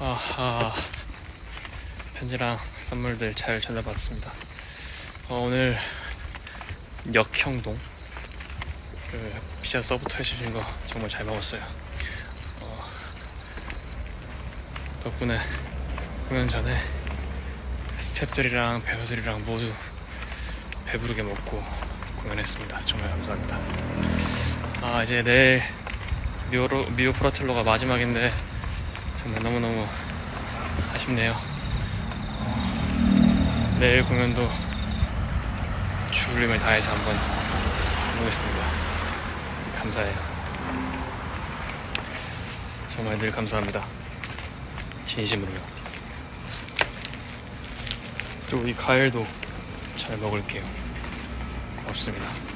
아, 아, 편지랑 선물들 잘 전달받았습니다. 어, 오늘 역형동 그 피자 서브터 해주신 거 정말 잘 먹었어요. 어, 덕분에 공연 전에 스탭들이랑 배우들이랑 모두 배부르게 먹고 공연했습니다. 정말 감사합니다. 아 이제 내일 미오로 미오 프라틀로가 마지막인데 정말 너무너무 아쉽네요. 어, 내일 공연도 죽을 힘을 다해서 한번 해보겠습니다. 감사해요. 정말 늘 감사합니다. 진심으로요. 그리고 이 과일도 잘 먹을게요. 고맙습니다.